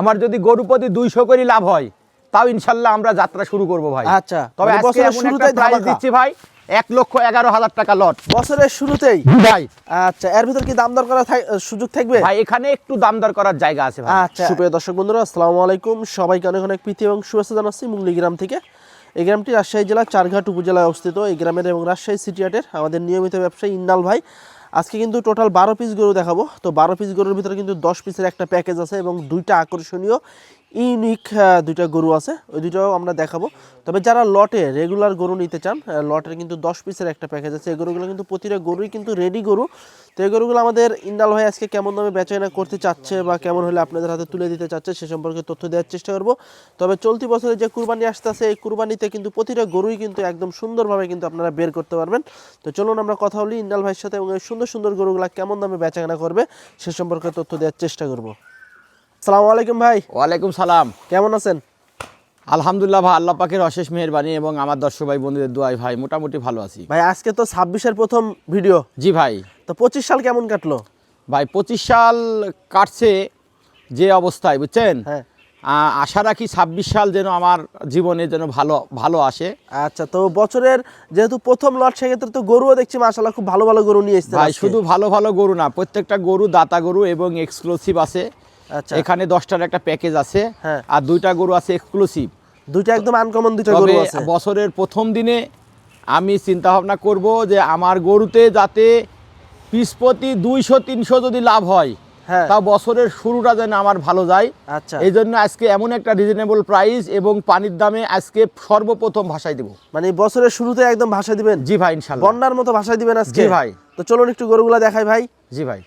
আমার যদি গরু প্রতি দুইশো করে লাভ হয় তাও ইনশাল্লাহ আমরা যাত্রা শুরু করব ভাই। আচ্ছা, তবে মানে বছরের শুরুতেই প্রাইস দিচ্ছি ভাই এক লক্ষ এগারো হাজার টাকা লট বছরের শুরুতেই? ভাই। আচ্ছা এর ভিতর কি দাম দর করার সুযোগ থাকবে? ভাই এখানে একটু দাম দর করার জায়গা আছে ভাই। আচ্ছা। সুপ্রিয় দর্শক বন্ধুরা আসসালামু আলাইকুম। সবাইকে অনেক অনেক প্রীতি এবং শুভেচ্ছা জানাচ্ছি মুঙ্গলি গ্রাম থেকে। এই গ্রামটি রাজশাহী জেলার চারঘাট উপজেলায় অবস্থিত। এই গ্রামের এবং রাজশাহী সিটি হাটের আমাদের নিয়মিত ব্যবসায়ী ইন্নাল ভাই। আজকে কিন্তু টোটাল বারো পিস গরু দেখাবো। তো বারো পিস গরুর ভিতরে কিন্তু দশ পিসের একটা প্যাকেজ আছে এবং দুইটা আকর্ষণীয় ইউনিক দুইটা গরু আছে। ওই দুইটাও আমরা দেখাবো। তবে যারা লটে রেগুলার গরু নিতে চান লটের কিন্তু দশ পিসের একটা প্যাকেজ আছে। এই গরুগুলো কিন্তু প্রতিটা গরুই কিন্তু রেডি গরু। তো এই গরুগুলো আমাদের ইন্দাল ভাই আজকে কেমন দামে বেচাকেনা করতে চাচ্ছে বা কেমন হলে আপনাদের হাতে তুলে দিতে চাচ্ছে, সে সম্পর্কে তথ্য দেওয়ার চেষ্টা করব। তবে চলতি বছরে যে কুরবানি আসতেছে, এই কুরবানিতে কিন্তু প্রতিটা গরুই কিন্তু একদম সুন্দরভাবে কিন্তু আপনারা বের করতে পারবেন। তো চলুন আমরা কথা বলি ইন্দাল ভাইয়ের সাথে এবং সুন্দর সুন্দর গরুগুলা কেমন দামে বেচাকেনা করবে, সে সম্পর্কে তথ্য দেওয়ার চেষ্টা করব। আসসালামু আলাইকুম ভাই। ওয়ালাইকুম সালাম। কেমন আছেন? আলহামদুলিল্লাহ ভাই আল্লাহ পাকের অশেষ মেহেরবানি এবং আমার দর্শক ভাই বন্ধুদের দোয়াই ভাই মোটামুটি ভালো আছি। ভাই আজকে তো ছাব্বিশের প্রথম ভিডিও। জি ভাই। তো পঁচিশ সাল কেমন কাটলো? ভাই পঁচিশ সাল কাটছে যে অবস্থায় বুঝছেন? হ্যাঁ। আশা রাখি ছাব্বিশ সাল যেন আমার জীবনে যেন ভালো ভালো আসে। আচ্ছা তো বছরের যেহেতু প্রথম লট সেক্ষেত্রে তো গরুও দেখছি মাশাল্লাহ খুব ভালো ভালো গরু নিয়ে এসেছে ভাই শুধু ভালো ভালো গরু না প্রত্যেকটা গরু দাতা গরু এবং এক্সক্লুসিভ আছে। এখানে দশটার একটা প্যাকেজ আছে হ্যাঁ। আর দুইটা গরু আছে এক্সক্লুসিভ দুইটা একদম আনকমন দুইটা গরু আছে। বছরের প্রথম দিনে আমি চিন্তা ভাবনা করব যে আমার গরুতে যাতে পিসপতি দুইশো তিনশো যদি লাভ হয় হ্যাঁ। তা বছরের শুরুটা যেন আমার ভালো যায়। আচ্ছা। এই জন্য আজকে এমন একটা রিজনেবল প্রাইস এবং পানির দামে আজকে সর্বপ্রথম ভাষায় দিব। মানে বছরের শুরুতে একদম ভাষা দিবেন? জি ভাই ইনশাল্লাহ। বন্যার মতো ভাষায় দিবেন আজকে? জি ভাই। তো চলুন একটু গরুগুলা দেখাই ভাই। জি ভাই।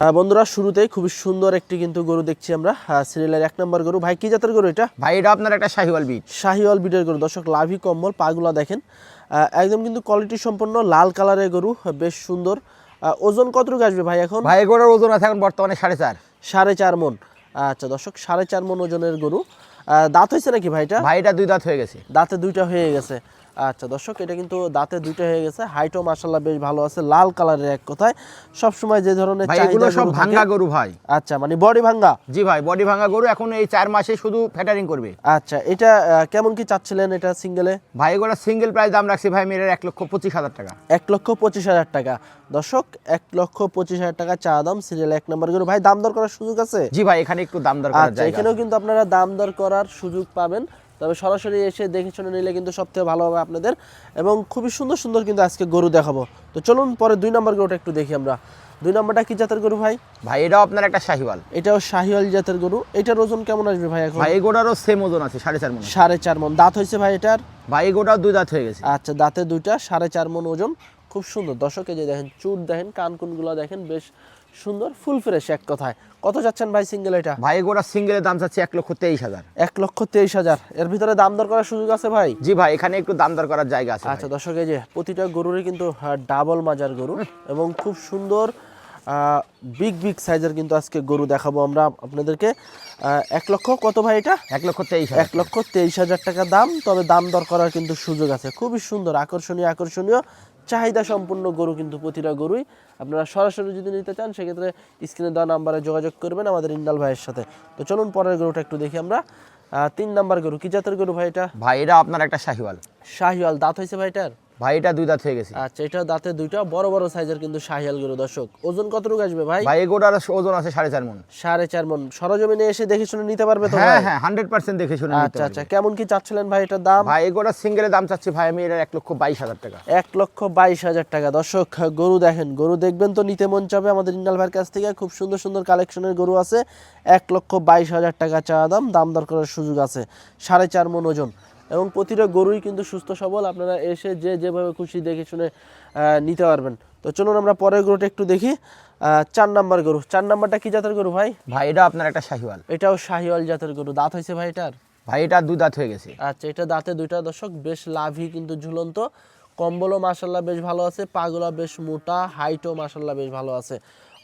বন্ধুরা শুরুতেই খুবই সুন্দর একটি কিন্তু গরু দেখছি আমরা। সিরিয়ালের এক নম্বর গরু। ভাই কি জাতের গরু এটা? ভাই এটা আপনার একটা শাহিওয়াল বিট শাহিওয়াল বিটের গরু। দর্শক লাভি কম্বল পাগুলা দেখেন। একদম কিন্তু কোয়ালিটি সম্পন্ন লাল কালারের গরু। বেশ সুন্দর। ওজন কতটুকু আসবে ভাই এখন? ভাই এগুলোর ওজন আছে এখন বর্তমানে সাড়ে চার। সাড়ে চার মন। আচ্ছা দর্শক সাড়ে চার মন ওজনের গরু। দাঁত হয়েছে নাকি ভাইটা ভাই এটা দুই দাঁত হয়ে গেছে। দাঁতে দুইটা হয়ে গেছে। আচ্ছা দর্শক এটা কিন্তু দাঁতে দুইটা হয়ে গেছে। হাইটও মার্শাল্লাহ বেশ ভালো আছে লাল কালারের এক কথায়। সব সময় যে ধরনের ভাই এগুলো সব ভাঙ্গা গরু ভাই। আচ্ছা মানে বডি ভাঙ্গা? জি ভাই বডি ভাঙ্গা গরু এখন এই চার মাসে শুধু ফ্যাটারিং করবে। আচ্ছা এটা কেমন কি চাচ্ছিলেন এটা সিঙ্গেলে? ভাই এগুলো সিঙ্গেল প্রাইস দাম রাখছি ভাই মেয়ের এক লক্ষ পঁচিশ হাজার টাকা। এক লক্ষ পঁচিশ হাজার টাকা। দর্শক এক লক্ষ পঁচিশ হাজার টাকা চা দাম সিরিয়াল এক নম্বর গরু। ভাই দাম দর করার সুযোগ আছে? জি ভাই এখানে একটু দাম দর করার আচ্ছা জায়গা এখানেও কিন্তু আপনারা দাম দর করার সুযোগ পাবেন। তবে সরাসরি এসে দেখে শুনে নিলে কিন্তু সব থেকে ভালো হবে আপনাদের। এবং খুবই সুন্দর সুন্দর কিন্তু আজকে গরু দেখাবো। তো চলুন পরে দুই নম্বর গরুটা একটু দেখি আমরা। দুই নম্বরটা কি জাতের গরু ভাই? ভাই এটাও আপনার একটা শাহিওয়াল। এটাও শাহিওয়াল জাতের গরু। এটার ওজন কেমন আসবে ভাই এখন? ভাই এগোটারও সেম ওজন আছে সাড়ে চার মন সাড়ে চার মন। দাঁত হয়েছে ভাই এটার? ভাই এগোটাও দুই দাঁত হয়ে গেছে। আচ্ছা দাঁতে দুইটা সাড়ে চার মন ওজন। খুব সুন্দর। দর্শকে যে দেখেন চুট দেখেন কানকুনগুলো দেখেন বেশ সুন্দর ফুল ফ্রেশ এক কথায়। কত যাচ্ছেন ভাই সিঙ্গেল এটা? ভাই এগোটা সিঙ্গেলের দাম চাচ্ছে এক লক্ষ তেইশ হাজার। এক লক্ষ তেইশ হাজার। এর ভিতরে দাম দর করার সুযোগ আছে ভাই? জি ভাই এখানে একটু দাম দর করার জায়গা আছে আচ্ছা দর্শক এই যে প্রতিটা গরুরই কিন্তু ডাবল মাজার গরু এবং খুব সুন্দর বিগ বিগ সাইজের কিন্তু আজকে গরু দেখাবো আমরা আপনাদেরকে। এক লক্ষ কত ভাই এটা? এক লক্ষ তেইশ এক লক্ষ তেইশ হাজার টাকা দাম তবে দাম দর করার কিন্তু সুযোগ আছে। খুবই সুন্দর আকর্ষণীয় আকর্ষণীয় চাহিদা সম্পূর্ণ গরু কিন্তু প্রতিটা গরুই। আপনারা সরাসরি যদি নিতে চান সেক্ষেত্রে স্ক্রিনে দেওয়া নাম্বারে যোগাযোগ করবেন আমাদের ইন্দাল ভাইয়ের সাথে। তো চলুন পরের গরুটা একটু দেখি আমরা। তিন নাম্বার গরু কি জাতের গরু ভাই এটা? ভাই এটা আপনার একটা শাহিওয়াল। শাহিওয়াল দাঁত হয়েছে ভাইটার ভাই এটা দুই দাঁত হয়ে গেছে। আচ্ছা এটা দাঁতে দুইটা বড় বড় সাইজের কিন্তু শাহিয়াল গরু দর্শক। ওজন কতটুকু আসবে ভাই? ভাই এগোটার ওজন আছে সাড়ে চার মন সাড়ে চার মন সরজমিনে এসে দেখে শুনে নিতে পারবে তো হ্যাঁ হ্যাঁ হান্ড্রেড পার্সেন্ট দেখে শুনে আচ্ছা আচ্ছা। কেমন কি চাচ্ছিলেন ভাই এটার দাম? ভাই এগোটা সিঙ্গেলের দাম চাচ্ছি ভাই আমি এর এক লক্ষ বাইশ হাজার টাকা। এক লক্ষ বাইশ হাজার টাকা। দর্শক গরু দেখেন গরু দেখবেন তো নিতে মন চাবে। আমাদের ইন্নাল ভাইয়ের কাছ থেকে খুব সুন্দর সুন্দর কালেকশনের গরু আছে। এক লক্ষ বাইশ হাজার টাকা চা দাম দাম দর করার সুযোগ আছে। সাড়ে চার মন ওজন। এবং প্রতিটা গরুই কিন্তু সুস্থ সবল। আপনারা এসে যে যেভাবে খুশি দেখে শুনে নিতে পারবেন। তো চলুন আমরা পরের গরুটা একটু দেখি। চার নাম্বার গরু। চার নাম্বারটা কি জাতের গরু ভাই? ভাই এটা আপনার একটা শাহিওয়াল। এটাও শাহিওয়াল জাতের গরু। দাঁত হয়েছে ভাই এটার? ভাই এটা দু দাঁত হয়ে গেছে। আচ্ছা এটা দাঁতে দুইটা দর্শক। বেশ লাভই কিন্তু ঝুলন্ত। কম্বলও মাসাল্লাহ বেশ ভালো আছে পাগুলা বেশ মোটা হাইটও মাসাল্লাহ বেশ ভালো আছে।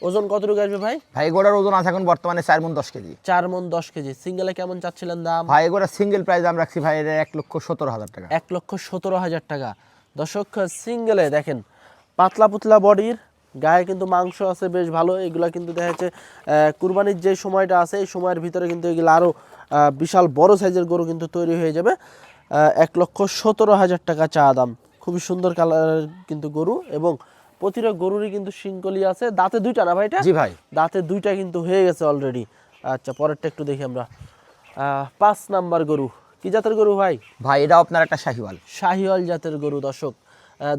ওজন কতটুকু আসবে ভাই? ভাই এগোটার ওজন আছে এখন বর্তমানে চার মন দশ কেজি। চার মন দশ কেজি। সিঙ্গেলে কেমন চাচ্ছিলেন দাম? ভাই এগোটা সিঙ্গেল প্রাইস দাম রাখছি ভাই এক লক্ষ সতেরো হাজার টাকা। এক লক্ষ সতেরো হাজার টাকা। দর্শক সিঙ্গেলে দেখেন পাতলা পুতলা বডির গায়ে কিন্তু মাংস আছে বেশ ভালো এগুলো কিন্তু দেখা যাচ্ছে কুরবানির যে সময়টা আছে এই সময়ের ভিতরে কিন্তু এগুলো আরও বিশাল বড় সাইজের গরু কিন্তু তৈরি হয়ে যাবে এক লক্ষ সতেরো হাজার টাকা চা দাম। খুবই সুন্দর কালারের কিন্তু গরু এবং প্রতিটা গরুরই কিন্তু শিঙ্কলি আছে। দাঁতে দুইটা না ভাই এটা? জি ভাই। দাঁতে দুইটা কিন্তু হয়ে গেছে অলরেডি আচ্ছা পরেরটা একটু দেখি আমরা। পাঁচ নাম্বার গরু। কি জাতের গরু ভাই? ভাই এটা আপনার একটা শাহিওয়াল। শাহিওয়াল জাতের গরু দর্শক।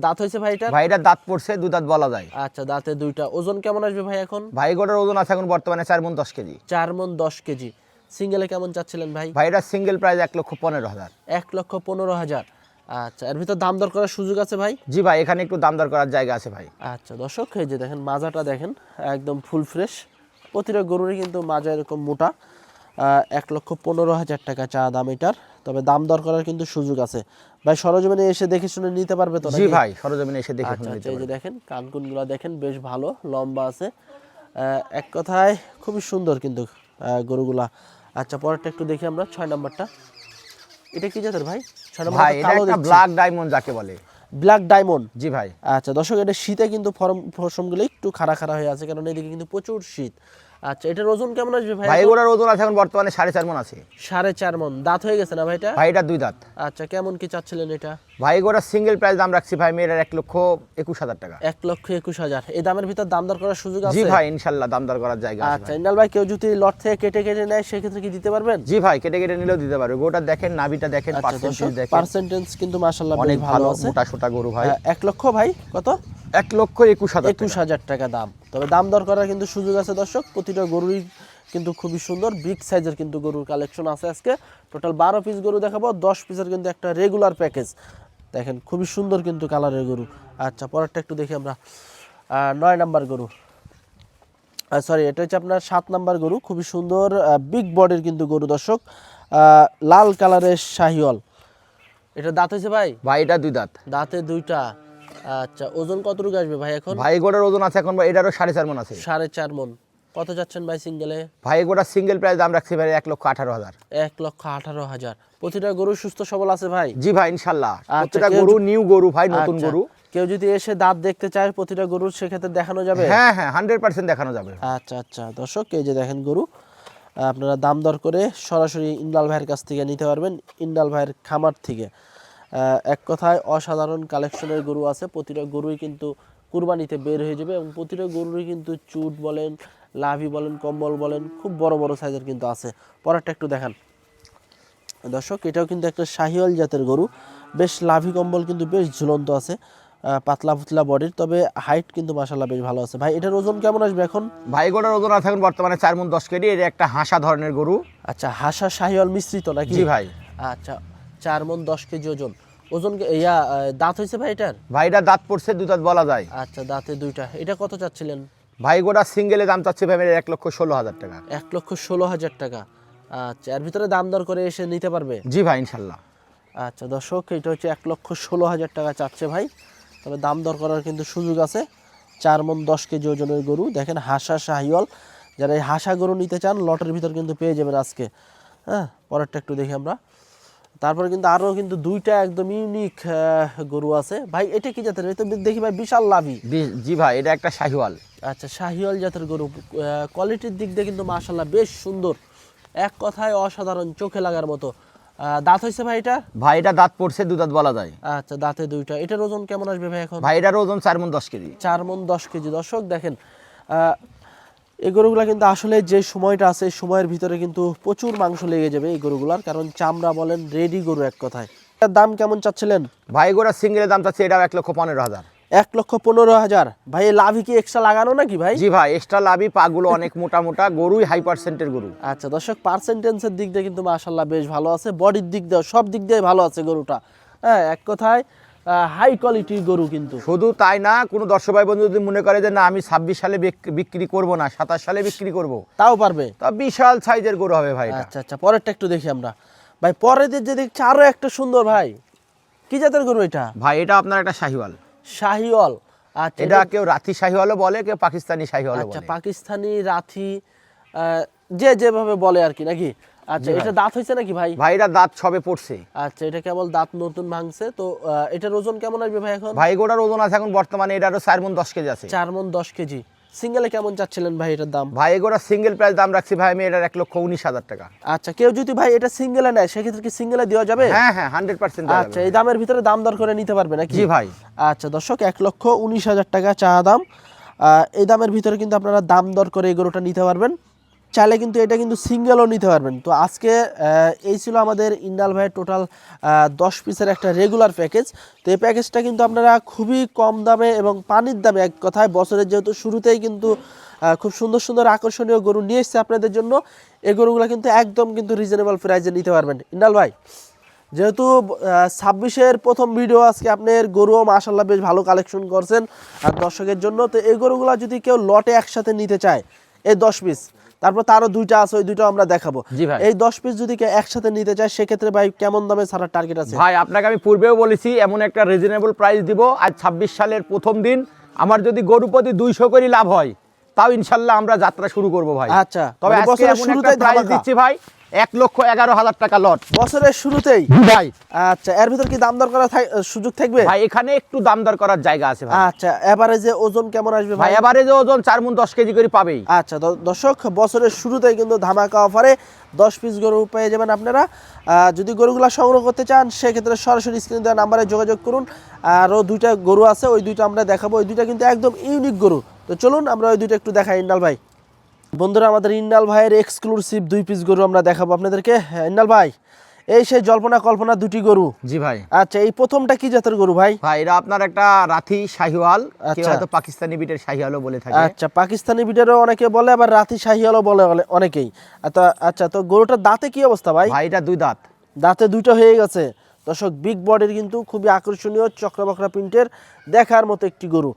দাঁত হয়েছে ভাই এটা ভাই এটা দাঁত পড়ছে দু দাঁত বলা যায়। আচ্ছা দাঁতে দুইটা। ওজন কেমন আসবে ভাই এখন? ভাই গোটার ওজন আছে এখন বর্তমানে চার মন দশ কেজি। চার মন দশ কেজি। সিঙ্গেলে কেমন চাচ্ছিলেন ভাই? ভাই এটা সিঙ্গেল প্রাইস এক লক্ষ পনেরো হাজার। এক লক্ষ পনেরো হাজার। আচ্ছা এর ভিতর দাম দর করার সুযোগ আছে ভাই? জি ভাই এখানে একটু দাম দর করার জায়গা আছে ভাই। আচ্ছা দর্শক এই যে দেখেন মাজাটা দেখেন একদম ফুল ফ্রেশ। প্রতিটা গরুরই কিন্তু মাজা এরকম মোটা। এক লক্ষ পনেরো হাজার টাকা চা দাম এটার। তবে দাম দর করার কিন্তু সুযোগ আছে। ভাই সরজমিনে এসে দেখে শুনে নিতে পারবে তো জি ভাই সরজমিনে এসে দেখে আচ্ছা শুনে আচ্ছা নিতে এই যে দেখেন কানকুনগুলো দেখেন বেশ ভালো লম্বা আছে। আহ, এক কথায় খুবই সুন্দর কিন্তু গরুগুলা। আচ্ছা পরেরটা একটু দেখি আমরা ছয় নাম্বারটা। এটা কি জাতের ভাই? ভাই এটা একটা ব্ল্যাক ডায়মন্ড যাকে বলে। ব্ল্যাক ডায়মন্ড জি ভাই। আচ্ছা দর্শক এটা শীতে কিন্তু ফরম ফসমগুলো একটু খাড়া খাড়া হয়ে আছে কারণ এদিকে কিন্তু প্রচুর শীত। আচ্ছা এটার ওজন কেমন আসবে ভাই? ভাই ওজন আছে এখন বর্তমানে সাড়ে চার মন আছে। সাড়ে চার মন। দাঁত হয়ে গেছে না ভাইটা? ভাই এটা দুই দাঁত। আচ্ছা কেমন কি চাচ্ছিলেন এটা? ভাই সিঙ্গেল প্রাইস দাম রাখছি ভাই মেয়ের এক লক্ষ একুশ হাজার টাকা। এক লক্ষ একুশ হাজার। এই দামের ভিতর দাম দর করার সুযোগ জি ভাই ইনশাল্লাহ দাম দর করার জায়গা আচ্ছা ইন্দাল ভাই কেউ যদি লট থেকে কেটে কেটে নেয় সেক্ষেত্রে কি দিতে পারবেন? জি ভাই কেটে কেটে নিলেও দিতে পারবে। গোটা দেখেন নাভিটা দেখেন আচ্ছা পার্সেন্টেজ দেখেন। পার্সেন্টেজ কিন্তু মাশাল্লাহ অনেক ভালো ভালো আছে। মোটা সোটা গরু ভাই। এক লক্ষ ভাই কত? এক লক্ষ একুশ হাজার একুশ হাজার টাকা দাম। তবে দাম দর করার কিন্তু সুযোগ আছে দর্শক। প্রতিটা গরুরই কিন্তু খুবই সুন্দর বিগ সাইজের কিন্তু গরুর কালেকশন আছে আজকে। টোটাল বারো পিস গরু দেখাবো দশ পিসের কিন্তু একটা রেগুলার প্যাকেজ দেখেন খুবই সুন্দর কিন্তু কালারের গরু। আচ্ছা পরেরটা একটু দেখি আমরা। নয় নাম্বার গরু। সরি এটা হচ্ছে আপনার সাত নাম্বার গরু। খুবই সুন্দর বিগ বডির কিন্তু গরু দর্শক। লাল কালারের শাহিওয়াল। এটা দাঁত হয়েছে ভাই? ভাই এটা দুই দাঁত। দাঁতে দুইটা। আচ্ছা ওজন কতটুকু আসবে ভাই এখন? ভাই গোটার ওজন আছে এখন এটারও সাড়ে চার মন আছে। সাড়ে চার মন। কত যাচ্ছেন ভাই সিঙ্গেলে ভাই গোটা সিঙ্গেল প্রাইস দাম রাখছি ভাই এক লক্ষ আঠারো হাজার। এক লক্ষ আঠারো হাজার। প্রতিটা গরু সুস্থ সবল আছে ভাই? জি ভাই ইনশাল্লাহ। আচ্ছা, প্রত্যেকটা কেউ গরু নিউ গরু ভাই নতুন আচ্ছা, গরু। কেউ যদি এসে দাঁত দেখতে চায় প্রতিটা গরুর সেক্ষেত্রে দেখানো যাবে? হ্যাঁ হ্যাঁ হান্ড্রেড পার্সেন্ট দেখানো যাবে। আচ্ছা আচ্ছা দর্শক এই যে দেখেন গরু আপনারা দাম দর করে সরাসরি ইন্দাল ভাইয়ের কাছ থেকে নিতে পারবেন ইন্দাল ভাইয়ের খামার থেকে। এক কথায় অসাধারণ কালেকশনের গরু আছে। প্রতিটা গরুই কিন্তু কুরবানিতে বের হয়ে যাবে এবং প্রতিটা গরুরই কিন্তু চুট বলেন লাভি বলেন কম্বল বলেন খুব বড় বড় সাইজের কিন্তু আছে। পরেরটা একটু দেখান। দর্শক এটাও কিন্তু একটা শাহিওয়াল জাতের গরু। বেশ লাভি কম্বল কিন্তু বেশ ঝুলন্ত আছে পাতলা পাতলা বডির তবে হাইট কিন্তু মাসাল্লাহ বেশ ভালো আছে। ভাই এটার ওজন কেমন আসবে এখন? ভাই গোটার ওজন আছে এখন বর্তমানে চার মন দশ কেজি। এটা একটা হাসা ধরনের গরু। আচ্ছা হাসা শাহিওয়াল মিশ্রিত নাকি? ভাই। আচ্ছা চার মন দশ কেজি ওজন। ওজন ইয়া দাঁত হয়েছে ভাই এটার? ভাই এটা দাঁত পড়ছে দুই দাঁত বলা যায়। আচ্ছা দাঁতে দুইটা। এটা কত চাচ্ছিলেন? ভাই গোটা সিঙ্গেলে দাম চাচ্ছে ভাই এক লক্ষ ষোলো হাজার টাকা। এক লক্ষ ষোলো হাজার টাকা। আচ্ছা এর ভিতরে দাম দর করে এসে নিতে পারবে? জি ভাই ইনশাল্লাহ। আচ্ছা দর্শক এটা হচ্ছে এক লক্ষ ষোলো হাজার টাকা চাচ্ছে ভাই। তবে দাম দর করার কিন্তু সুযোগ আছে। চার মন দশ কেজি ওজনের গরু। দেখেন হাসা শাহিওয়াল। যারা এই হাসা গরু নিতে চান লটের ভিতর কিন্তু পেয়ে যাবেন আজকে। হ্যাঁ পরেরটা একটু দেখি আমরা। তারপরে কিন্তু আরও কিন্তু দুইটা একদম ইউনিক গরু আছে। ভাই এটা কি জাতের? এটা দেখি ভাই বিশাল লাভি। জি ভাই এটা একটা শাহিওয়াল। আচ্ছা শাহিওয়াল জাতের গরু। কোয়ালিটির দিক দিয়ে কিন্তু মাশাল্লাহ বেশ সুন্দর। এক কথায় অসাধারণ চোখে লাগার মতো। দাঁত হয়েছে ভাই এটা? ভাই এটা দাঁত পড়ছে দু দাঁত বলা যায়। আচ্ছা দাঁতে দুইটা। এটার ওজন কেমন আসবে ভাই এখন? ভাই এটার ওজন চার মন দশ কেজি। চার মন দশ কেজি। দর্শক দেখেন এই গরুগুলা কিন্তু আসলে যে সময়টা আছে সময়ের ভিতরে কিন্তু প্রচুর মাংস লেগে যাবে এই গরুগুলার কারণ চামড়া বলেন রেডি গরু এক কথায়। এটার দাম কেমন চাচ্ছিলেন? ভাই গোটা সিঙ্গেলের দাম চাচ্ছে এটা এক লক্ষ পনেরো হাজার। এক লক্ষ পনেরো হাজার। ভাই লাভি কি এক্সট্রা লাগানো নাকি ভাই? জি ভাই এক্সট্রা লাভি পাগুলো অনেক মোটা মোটা গরুই হাই পার্সেন্টের গরু। আচ্ছা দর্শক পার্সেন্টেন্সের দিক দিয়ে কিন্তু মাশাল্লাহ বেশ ভালো আছে বডির দিক দিয়ে সব দিক দিয়ে ভালো আছে গরুটা। হ্যাঁ এক কথায় হাই কোয়ালিটির গরু কিন্তু। শুধু তাই না কোনো দর্শক ভাই বন্ধু যদি মনে করে যে না আমি ছাব্বিশ সালে বিক- বিক্রি করব না সাতাশ সালে বিক্রি করব তাও পারবে। তা বিশাল সাইজের গরু হবে ভাই আচ্ছা আচ্ছা পরেরটা একটু দেখি আমরা। ভাই পরের যে দেখছি আরও একটা সুন্দর ভাই। কি জাতের গরু এটা? ভাই এটা আপনার একটা শাহিওয়াল। শাহিওয়াল। আচ্ছা এটা কেউ রাথি শাহিওয়ালও বলে কেউ পাকিস্তানি শাহিওয়ালও আচ্ছা পাকিস্তানি রাথি যে যেভাবে বলে আর কি নাকি? আচ্ছা এটা দাঁত হয়েছে নাকি ভাই? ভাই এটা দাঁত সবে পড়ছে। আচ্ছা এটা কেবল দাঁত নতুন ভাঙছে তো এটার ওজন কেমন আসবে ভাই এখন? ভাই এগোটার ওজন আছে এখন বর্তমানে এটারও চার মন দশ কেজি আছে। চার মন দশ কেজি। সিঙ্গেলে কেমন চাচ্ছিলেন ভাই এটার দাম? ভাই এগোটা সিঙ্গেল প্রাইস দাম রাখছি ভাই আমি এটার এক লক্ষ উনিশ হাজার টাকা। আচ্ছা কেউ যদি ভাই এটা সিঙ্গেলে নেয় সেক্ষেত্রে কি সিঙ্গেলে দেওয়া যাবে? হ্যাঁ হ্যাঁ হান্ড্রেড পার্সেন্ট আচ্ছা এই দামের ভিতরে দাম দর করে নিতে পারবে নাকি? জি ভাই। আচ্ছা দর্শক এক লক্ষ উনিশ হাজার টাকা চা দাম। আহ, এই দামের ভিতরে কিন্তু আপনারা দাম দর করে এই গরুটা নিতে পারবেন। চাইলে কিন্তু এটা কিন্তু সিঙ্গেলও নিতে পারবেন। তো আজকে এই ছিল আমাদের ইন্ডাল ভাইয়ের টোটাল দশ পিসের একটা রেগুলার প্যাকেজ তো এই প্যাকেজটা কিন্তু আপনারা খুবই কম দামে এবং পানির দামে এক কথায় বছরের যেহেতু শুরুতেই কিন্তু খুব সুন্দর সুন্দর আকর্ষণীয় গরু নিয়ে এসছে আপনাদের জন্য এই গরুগুলো কিন্তু একদম কিন্তু রিজনেবল প্রাইসে নিতে পারবেন। ইন্ডাল ভাই, যেহেতু ছাব্বিশের প্রথম ভিডিও আজকে আপনার গরুও মাসাল্লাহ বেশ ভালো কালেকশন করছেন, আর দর্শকের জন্য, তো এই গরুগুলো যদি কেউ লটে একসাথে নিতে চায়, এই দশ পিস তারপর তারও দুইটা আছে ওই দুইটা আমরা দেখাবো। এই দশ পিস যদি একসাথে নিতে চায় সেক্ষেত্রে ভাই কেমন দামে ছাড়ার টার্গেট আছে? ভাই আপনাকে আমি পূর্বেও বলেছি এমন একটা রিজনেবল প্রাইস দিব। আজ ছাব্বিশ সালের প্রথম দিন আমার যদি গরু প্রতি দুইশো করে লাভ হয় তাও ইনশাল্লাহ আমরা যাত্রা শুরু করব ভাই। আচ্ছা, তবে মানে আজকে এমন একটা প্রাইস দিচ্ছি ভাই এক লক্ষ এগারো হাজার টাকা লট। বছরের শুরুতেই? ভাই। আচ্ছা এর ভিতর কি দাম দর করার সুযোগ থাকবে? ভাই এখানে একটু দাম দর করার জায়গা আছে ভাই। আচ্ছা এভারেজে ওজন কেমন আসবে ভাই যে ওজন চার মুন দশ কেজি করে পাবেই। আচ্ছা দর্শক বছরের শুরুতেই কিন্তু ধামাকা অফারে দশ পিস গরু পেয়ে যাবেন আপনারা। যদি গরুগুলো সংগ্রহ করতে চান সেক্ষেত্রে সরাসরি স্ক্রিন দেওয়া নাম্বারে যোগাযোগ করুন। আরও দুইটা গরু আছে ওই দুইটা আমরা দেখাবো। ওই দুইটা কিন্তু একদম ইউনিক গরু। তো চলুন আমরা ওই দুইটা একটু দেখাই ইন্ডাল ভাই। বন্ধুরা আমাদের ইন্ডাল ভাইয়ের এক্সক্লুসিভ দুই পিস গরু আমরা দেখাবো আপনাদেরকে। হ্যাঁ, ইন্ডাল ভাই এই সেই জল্পনা কল্পনা দুটি গরু। জি ভাই। আচ্ছা এই প্রথমটা কি জাতের গরু ভাই? ভাই এটা আপনার একটা রাথি শাহিওয়াল। কেউ আচ্ছা। হয়তো পাকিস্তানি বিটের শাহিওয়ালও বলে থাকে। আচ্ছা পাকিস্তানি বিটারও অনেকে বলে আবার রাতি শাহিয়ালও বলে অনেকেই। আচ্ছা আচ্ছা তো গরুটার দাঁতে কি অবস্থা ভাই? ভাই এটা দুই দাঁত। দাঁতে দুইটা হয়ে গেছে। দর্শক বিগ বডির কিন্তু খুবই আকর্ষণীয় চক্রবকরা প্রিন্টের দেখার মতো একটি গরু।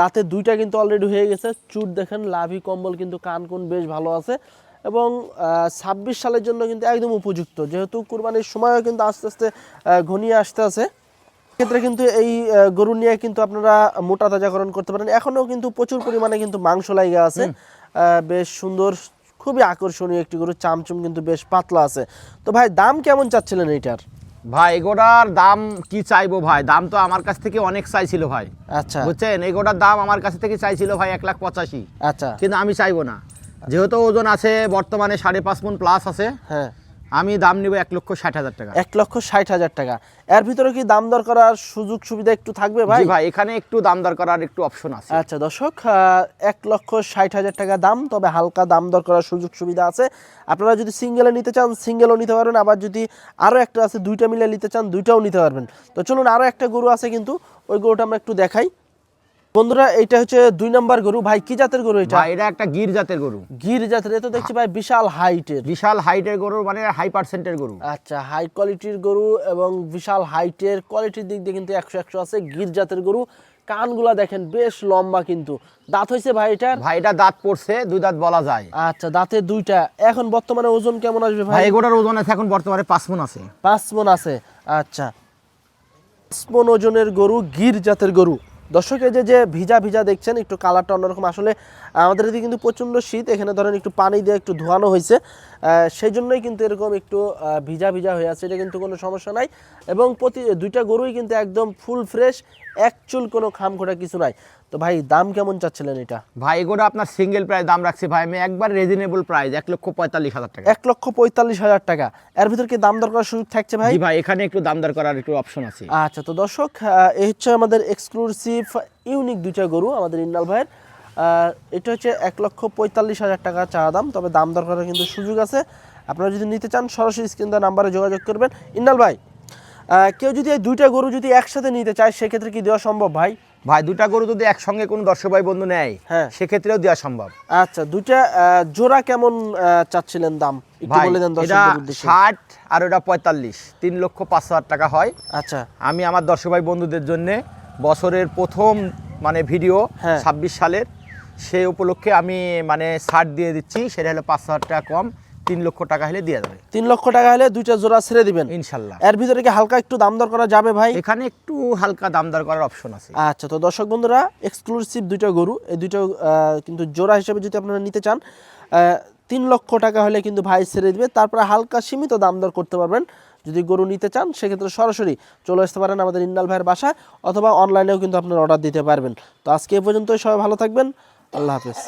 দাঁতে দুইটা কিন্তু অলরেডি হয়ে গেছে। চুট দেখেন লাভি কম্বল কিন্তু কান কোন বেশ ভালো আছে। এবং ছাব্বিশ সালের জন্য কিন্তু একদম উপযুক্ত। যেহেতু কুরবানির সময়ও কিন্তু আস্তে আস্তে ঘনিয়ে আসতে আছে। ক্ষেত্রে কিন্তু এই গরু নিয়ে কিন্তু আপনারা মোটা তাজাকরণ করতে পারেন। এখনও কিন্তু প্রচুর পরিমাণে কিন্তু মাংস লাগা আছে। বেশ সুন্দর খুবই আকর্ষণীয় একটি গরু। চামচুম কিন্তু বেশ পাতলা আছে। তো ভাই দাম কেমন চাচ্ছিলেন এইটার? ভাই এগোটার দাম কি চাইব ভাই? দাম তো আমার কাছ থেকে অনেক চাইছিল ভাই। আচ্ছা। বুঝছেন? এগোটার দাম আমার কাছ থেকে চাইছিল ভাই এক লাখ পঁচাশি। আচ্ছা। কিন্তু আমি চাইব না। যেহেতু ওজন আছে বর্তমানে সাড়ে পাঁচ মন প্লাস আছে। হ্যাঁ। আমি দাম নিব এক লক্ষ ষাট হাজার টাকা। এক লক্ষ ষাট হাজার টাকা। এর ভিতরে কি দাম দর করার সুযোগ সুবিধা একটু থাকবে ভাই? ভাই এখানে একটু দাম দর করার একটু অপশন আছে। আচ্ছা দর্শক এক লক্ষ ষাট হাজার টাকা দাম তবে হালকা দাম দর করার সুযোগ সুবিধা আছে। আপনারা যদি সিঙ্গেলে নিতে চান সিঙ্গেলও নিতে পারবেন। আবার যদি আরও একটা আছে দুইটা মিলে নিতে চান দুইটাও নিতে পারবেন। তো চলুন আরও একটা গরু আছে কিন্তু ওই গরুটা আমরা একটু দেখাই। বন্ধুরা এটা হচ্ছে দুই নাম্বার গরু। ভাই কি জাতের গরু এটা? এটা একটা গির জাতের গরু। গির জাতের এটা দেখছি ভাই বিশাল হাইটের। বিশাল হাইটের গরু মানে হাই পার্সেন্টের গরু। আচ্ছা হাই কোয়ালিটির গরু এবং বিশাল হাইটের কোয়ালিটির দিক দিয়ে কিন্তু একশো একশো আছে গির জাতের গরু। কানগুলা দেখেন বেশ লম্বা কিন্তু। দাঁত হয়েছে ভাই এটার? ভাই এটা দাঁত পড়ছে দুই দাঁত বলা যায়। আচ্ছা দাঁতে দুইটা। এখন বর্তমানে ওজন কেমন আসবে ভাই? ভাই এগোটার ওজন আছে এখন বর্তমানে পাঁচ মন আছে। পাঁচ মন আছে। আচ্ছা পাঁচ মন ওজনের গরু গির জাতের গরু। দর্শক, এই যে ভিজা ভিজা দেখছেন, একটু কালারটা অন্যরকম। আসলে আমাদের এদিকে কিন্তু প্রচণ্ড শীত। এখানে ধরেন একটু পানি দিয়ে একটু ধোয়ানো হয়েছে। সেই জন্যই কিন্তু এরকম একটু ভিজা ভিজা হয়ে আছে এটা কিন্তু কোনো সমস্যা নাই। এবং প্রতি দুইটা গরুই কিন্তু একদম ফুল ফ্রেশ এক চুল কোনো খামখোটা কিছু নাই। তো ভাই দাম কেমন চাচ্ছিলেন এটা? ভাই এগোটা আপনার সিঙ্গেল প্রাইস দাম রাখছি ভাই আমি একবার রিজনেবল প্রাইস এক লক্ষ পঁয়তাল্লিশ হাজার টাকা। এক লক্ষ পঁয়তাল্লিশ হাজার টাকা। এর ভিতর কি দাম দর করার সুযোগ থাকছে ভাই? ভাই এখানে একটু দাম দর করার একটু অপশন আছে। আচ্ছা তো দর্শক এই হচ্ছে আমাদের এক্সক্লুসিভ ইউনিক দুইটা গরু আমাদের ইন্নাল ভাইয়ের। এটা হচ্ছে এক লক্ষ পঁয়তাল্লিশ হাজার টাকা চা দাম তবে দাম দর করার কিন্তু সুযোগ আছে। আপনারা যদি নিতে চান সরাসরি স্ক্রিন দেওয়া নাম্বারে যোগাযোগ করবেন। ইন্নাল ভাই কেউ যদি এই দুইটা গরু যদি একসাথে নিতে চায় সেক্ষেত্রে কি দেওয়া সম্ভব ভাই? ভাই দুটা গরু যদি একসঙ্গে কোনো দর্শক ভাই বন্ধু নেয় হ্যাঁ। সেক্ষেত্রেও দেওয়া সম্ভব। আচ্ছা দুইটা জোড়া কেমন চাচ্ছিলেন দাম? ভাই বলে দেন এটা ষাট আর ওটা পঁয়তাল্লিশ তিন লক্ষ পাঁচ হাজার টাকা হয়। আচ্ছা। আমি আমার দর্শক ভাই বন্ধুদের জন্য বছরের প্রথম মানে ভিডিও হ্যাঁ। ছাব্বিশ সালের সেই উপলক্ষে আমি মানে ছাড় দিয়ে দিচ্ছি। সেটা হলো পাঁচ হাজার টাকা কম তিন লক্ষ টাকা হলে দিয়ে যাবে তিন লক্ষ টাকা হলে দুইটা জোড়া ছেড়ে দিবেন? ইনশাল্লাহ। এর ভিতরে কি হালকা একটু দাম দর করা যাবে ভাই? এখানে একটু হালকা দাম দর করার অপশন আছে। আচ্ছা তো দর্শক বন্ধুরা এক্সক্লুসিভ দুইটা গরু এই দুইটা কিন্তু জোড়া হিসেবে যদি আপনারা নিতে চান তিন লক্ষ টাকা হলে কিন্তু ভাই ছেড়ে দিবে। তারপরে হালকা সীমিত দাম দর করতে পারবেন। যদি গরু নিতে চান সেক্ষেত্রে সরাসরি চলে আসতে পারেন আমাদের ইন্নাল ভাইয়ের বাসায় অথবা অনলাইনেও কিন্তু আপনারা অর্ডার দিতে পারবেন। তো আজকে এ পর্যন্তই সবাই ভালো থাকবেন। আল্লাহ হাফেজ